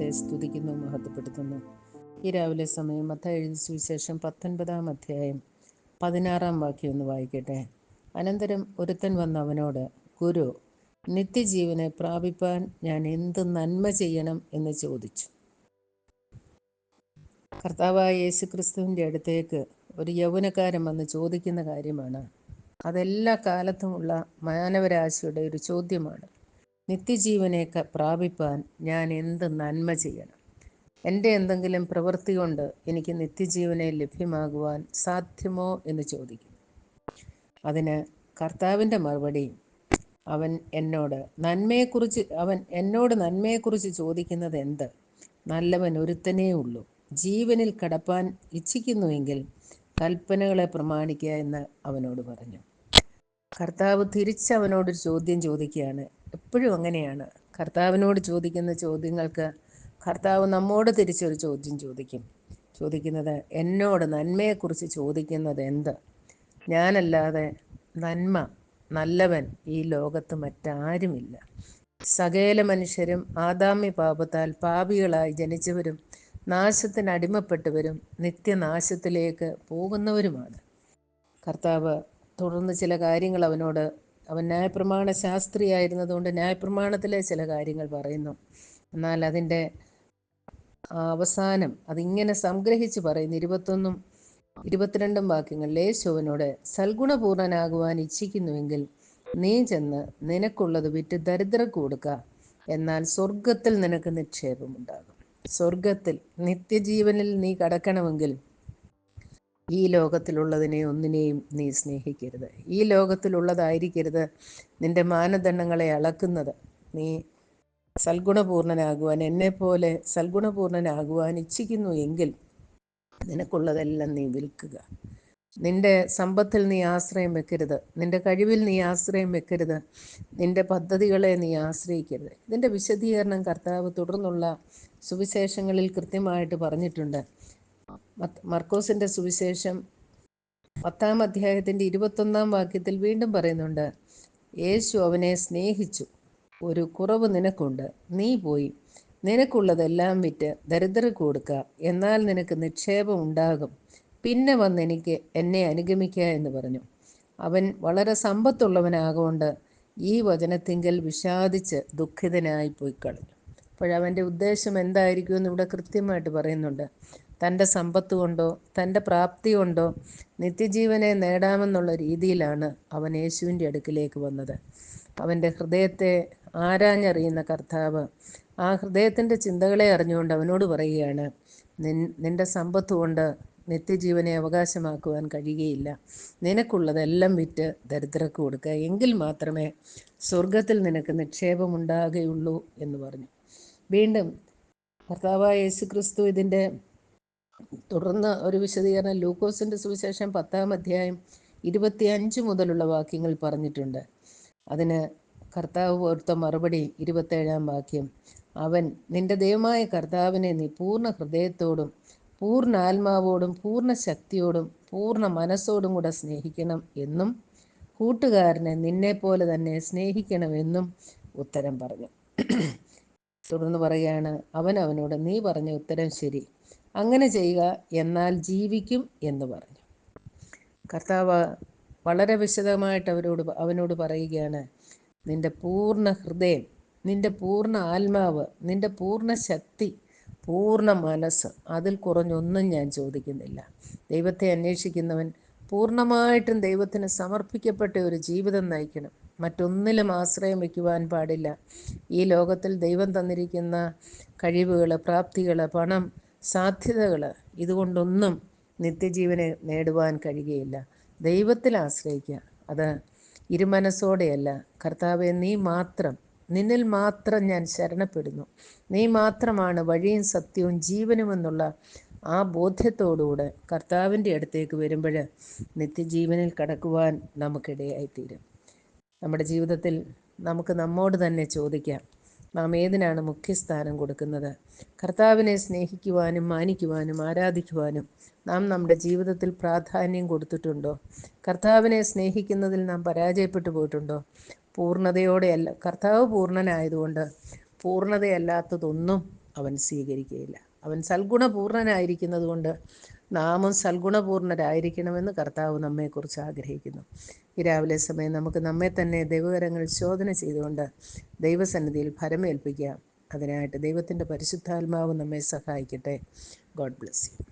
മഹത്വപ്പെടുത്തുന്നു. ഈ രാവിലെ സമയം മത്ത എഴുതി സുവിശേഷം പത്തൊൻപതാം അധ്യായം പതിനാറാം വാക്യം ഒന്ന് വായിക്കട്ടെ. അനന്തരം ഒരുത്തൻ വന്ന അവനോട് ഗുരു നിത്യജീവനെ പ്രാപിപ്പാൻ ഞാൻ എന്ത് നന്മ ചെയ്യണം? എന്ന് ചോദിച്ചു. കർത്താവായ യേശു ക്രിസ്തുവിന്റെ അടുത്തേക്ക് ഒരു യൗവനക്കാരൻ വന്ന് ചോദിക്കുന്ന കാര്യമാണ്. അതെല്ലാ കാലത്തുമുള്ള മാനവരാശിയുടെ ഒരു ചോദ്യമാണ്. നിത്യജീവനെ പ്രാപിപ്പാൻ ഞാൻ എന്ത് നന്മ ചെയ്യണം? എന്റെ എന്തെങ്കിലും പ്രവൃത്തി കൊണ്ട് എനിക്ക് നിത്യജീവനെ ലഭ്യമാകുവാൻ സാധ്യമോ എന്ന് ചോദിക്കും അതിന് കർത്താവിന്റെ മറുപടി അവൻ എന്നോട് നന്മയെക്കുറിച്ച് അവൻ എന്നോട് നന്മയെക്കുറിച്ച് ചോദിക്കുന്നത് എന്ത്? നല്ലവൻ ഒരുത്തനേ ഉള്ളൂ. ജീവനിൽ കടപ്പാൻ ഇച്ഛിക്കുന്നുവെങ്കിൽ കൽപ്പനകളെ പ്രമാണിക്കുക എന്ന് അവനോട് പറഞ്ഞു. കർത്താവ് തിരിച്ചവനോടൊരു ചോദ്യം ചോദിക്കുകയാണ്. എപ്പോഴും അങ്ങനെയാണ്. കർത്താവിനോട് ചോദിക്കുന്ന ചോദ്യങ്ങൾക്ക് കർത്താവ് നമ്മോട് തിരിച്ചൊരു ചോദ്യം ചോദിക്കും. ചോദിക്കുന്നത് എന്നോട് നന്മയെക്കുറിച്ച് ചോദിക്കുന്നത് എന്ത്? ഞാനല്ലാതെ നന്മ നല്ലവൻ ഈ ലോകത്ത് മറ്റാരുമില്ല. സകേല മനുഷ്യരും ആദാമ്യ പാപത്താൽ പാപികളായി ജനിച്ചവരും നാശത്തിന് അടിമപ്പെട്ടവരും നിത്യനാശത്തിലേക്ക് പോകുന്നവരുമാണ്. കർത്താവ് തുടർന്ന് ചില കാര്യങ്ങൾ അവനോട് അവൻ ന്യായപ്രമാണ ശാസ്ത്രിയായിരുന്നതുകൊണ്ട് ന്യായപ്രമാണത്തിലെ ചില കാര്യങ്ങൾ പറയുന്നു. എന്നാൽ അതിന്റെ അവസാനം അതിങ്ങനെ സംഗ്രഹിച്ച് പറയുന്നു. ഇരുപത്തൊന്നും ഇരുപത്തിരണ്ടും വാക്യങ്ങളിൽ യേശുവിനോട് സൽഗുണപൂർണനാകുവാൻ ഇച്ഛിക്കുന്നുവെങ്കിൽ നീ ചെന്ന് നിനക്കുള്ളത് വിറ്റ് ദരിദ്രർക്ക് കൊടുക്കുക എന്നാൽ സ്വർഗത്തിൽ നിനക്ക് നിക്ഷേപമുണ്ടാകും സ്വർഗത്തിൽ നിത്യജീവനിൽ നീ കടക്കണമെങ്കിൽ ഈ ലോകത്തിലുള്ളതിനെ ഒന്നിനെയും നീ സ്നേഹിക്കരുത്. ഈ ലോകത്തിലുള്ളതായിരിക്കരുത് നിന്റെ മാനദണ്ഡങ്ങളെ അളക്കുന്നത്. നീ സൽഗുണപൂർണനാകുവാൻ എന്നെപ്പോലെ സൽഗുണപൂർണനാകുവാൻ ഇച്ഛിക്കുന്നു എങ്കിൽ നിനക്കുള്ളതെല്ലാം നീ വിൽക്കുക. നിന്റെ സമ്പത്തിൽ നീ ആശ്രയം വെക്കരുത്. നിന്റെ കഴിവിൽ നീ ആശ്രയം വെക്കരുത്. നിന്റെ പദ്ധതികളെ നീ ആശ്രയിക്കരുത്. ഇതിന്റെ വിശദീകരണം കർത്താവ് തുടർന്നുള്ള സുവിശേഷങ്ങളിൽ കൃത്യമായിട്ട് പറഞ്ഞിട്ടുണ്ട്. മത്ത് മർക്കോസിന്റെ സുവിശേഷം പത്താം അധ്യായത്തിന്റെ ഇരുപത്തൊന്നാം വാക്യത്തിൽ വീണ്ടും പറയുന്നുണ്ട് യേശു അവനെ സ്നേഹിച്ചു. ഒരു കുറവ് നിനക്കുണ്ട്. നീ പോയി. നിനക്കുള്ളതെല്ലാം വിറ്റ് ദരിദ്രർക്ക് കൊടുക്കുക എന്നാൽ നിനക്ക് നിക്ഷേപം ഉണ്ടാകും. പിന്നെ വന്ന് എനിക്ക് എന്നെ അനുഗമിക്കുക എന്ന് പറഞ്ഞു. അവൻ വളരെ സമ്പത്തുള്ളവനാകൊണ്ട് ഈ വചനത്തിങ്കൽ വിഷാദിച്ച് ദുഃഖിതനായി പോയി കളഞ്ഞു അപ്പോഴവന്റെ ഉദ്ദേശം എന്തായിരിക്കും എന്ന് ഇവിടെ കൃത്യമായിട്ട് പറയുന്നുണ്ട്. തന്റെ സമ്പത്ത് കൊണ്ടോ തന്റെ പ്രാപ്തി കൊണ്ടോ നിത്യജീവനെ നേടാമെന്നുള്ള രീതിയിലാണ് അവൻ യേശുവിന്റെ അടുക്കിലേക്ക് വന്നത്. അവന്റെ ഹൃദയത്തെ ആരാഞ്ഞറിയുന്ന കർത്താവ് ആ ഹൃദയത്തിന്റെ ചിന്തകളെ അറിഞ്ഞുകൊണ്ട് അവനോട് പറയുകയാണ് നിൻ നിന്റെ സമ്പത്ത് കൊണ്ട് നിത്യജീവനെ അവകാശമാക്കുവാൻ കഴിയുകയില്ല. നിനക്കുള്ളതെല്ലാം വിറ്റ് ദരിദ്രർക്ക് കൊടുക്കുക. എങ്കിൽ മാത്രമേ സ്വർഗത്തിൽ നിനക്ക് നിക്ഷേപമുണ്ടാകുകയുള്ളൂ എന്ന് പറഞ്ഞു. വീണ്ടും കർത്താവായ യേശു ക്രിസ്തു ഇതിന്റെ തുടർന്ന് ഒരു വിശദീകരണം ലൂക്കോസിന്റെ സുവിശേഷം പത്താം അധ്യായം ഇരുപത്തിയഞ്ച് മുതലുള്ള വാക്യങ്ങൾ പറഞ്ഞിട്ടുണ്ട്. അതിന് കർത്താവ് ഓർത്ത മറുപടി ഇരുപത്തേഴാം വാക്യം. അവൻ നിന്റെ ദൈവമായ കർത്താവിനെ നീ പൂർണ ഹൃദയത്തോടും പൂർണ ആത്മാവോടും പൂർണ ശക്തിയോടും പൂർണ മനസ്സോടും കൂടെ സ്നേഹിക്കണം എന്നും കൂട്ടുകാരനെ നിന്നെപ്പോലെ തന്നെ സ്നേഹിക്കണമെന്നും ഉത്തരം പറഞ്ഞു. തുടർന്ന് പറയുകയാണ് അവൻ അവനോട് നീ പറഞ്ഞ ഉത്തരം ശരി. അങ്ങനെ ചെയ്യുക എന്നാൽ ജീവിക്കും എന്ന് പറഞ്ഞു. കർത്താവ് വളരെ വിശദമായിട്ട് അവരോട് അവനോട് പറയുകയാണ് നിന്റെ പൂർണ ഹൃദയം നിന്റെ പൂർണ ആത്മാവ് നിന്റെ പൂർണ ശക്തി പൂർണ മനസ്സ് അതിൽ കുറഞ്ഞൊന്നും ഞാൻ ചോദിക്കുന്നില്ല. ദൈവത്തെ അന്വേഷിക്കുന്നവൻ പൂർണമായിട്ടും ദൈവത്തിന് സമർപ്പിക്കപ്പെട്ട ഒരു ജീവിതം നയിക്കണം. മറ്റൊന്നിലും ആശ്രയം വയ്ക്കുവാൻ പാടില്ല. ഈ ലോകത്തിൽ ദൈവം തന്നിരിക്കുന്ന കഴിവുകൾ പ്രാപ്തികൾ പണം സാധ്യതകൾ ഇതുകൊണ്ടൊന്നും നിത്യജീവനെ നേടുവാൻ കഴിയുകയില്ല. ദൈവത്തിൽ ആശ്രയിക്കുക അത് ഇരുമനസ്സോടെയല്ല. കർത്താവെ നീ മാത്രം നിന്നിൽ മാത്രം ഞാൻ ശരണപ്പെടുന്നു. നീ മാത്രമാണ് വഴിയും സത്യവും ജീവനുമെന്നുള്ള ആ ബോധ്യത്തോടുകൂടെ കർത്താവിന്റെ അടുത്തേക്ക് വരുമ്പോൾ നിത്യജീവനിൽ കടക്കുവാൻ നമുക്കിടയായിത്തീരും. നമ്മുടെ ജീവിതത്തിൽ നമുക്ക് നമ്മോട് തന്നെ ചോദിക്കാം നാം ഏതിനാണ് മുഖ്യസ്ഥാനം കൊടുക്കുന്നത്. കർത്താവിനെ സ്നേഹിക്കുവാനും മാനിക്കുവാനും ആരാധിക്കുവാനും നാം നമ്മുടെ ജീവിതത്തിൽ പ്രാധാന്യം കൊടുത്തിട്ടുണ്ടോ? കർത്താവിനെ സ്നേഹിക്കുന്നതിൽ നാം പരാജയപ്പെട്ടു പോയിട്ടുണ്ടോ? പൂർണതയോടെയല്ല കർത്താവ് പൂർണനായതുകൊണ്ട് പൂർണതയല്ലാത്തതൊന്നും അവൻ സ്വീകരിക്കുകയില്ല. അവൻ സൽഗുണപൂർണനായിരിക്കുന്നത് കൊണ്ട് നാമും സൽഗുണപൂർണരായിരിക്കണമെന്ന് കർത്താവ് നമ്മെക്കുറിച്ച് ആഗ്രഹിക്കുന്നു. ഈ രാവിലെ സമയം നമുക്ക് നമ്മെ തന്നെ ദൈവകരങ്ങൾ ശോധന ചെയ്തുകൊണ്ട് ദൈവസന്നിധിയിൽ ഫലമേൽപ്പിക്കാം അതിനായിട്ട് ദൈവത്തിന്റെ പരിശുദ്ധാത്മാവ് നമ്മെ സഹായിക്കട്ടെ. God bless you.